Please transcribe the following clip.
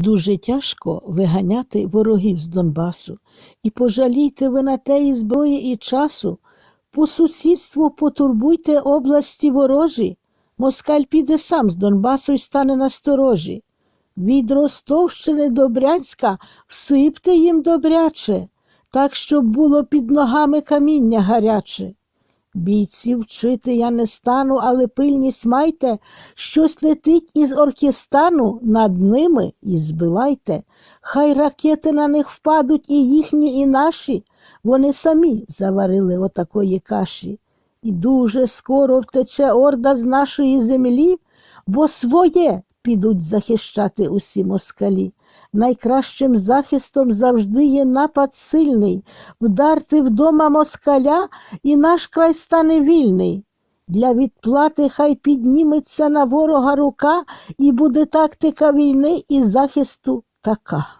Дуже тяжко виганяти ворогів з Донбасу, і пожалійте ви на теї зброї і часу. По сусідству потурбуйте області ворожі, москаль піде сам з Донбасу й стане на сторожі. Від Ростовщини до Брянська всипте їм добряче, так, щоб було під ногами каміння гаряче. Бійців вчити я не стану, але пильність майте, щось летить із оркестану над ними і збивайте. Хай ракети на них впадуть і їхні, і наші. Вони самі заварили отакої каші. І дуже скоро втече орда з нашої землі, бо своє підуть захищати усі москалі. Найкращим захистом завжди є напад сильний, вдарти вдома москаля, і наш край стане вільний. Для відплати хай підніметься на ворога рука, і буде тактика війни і захисту така.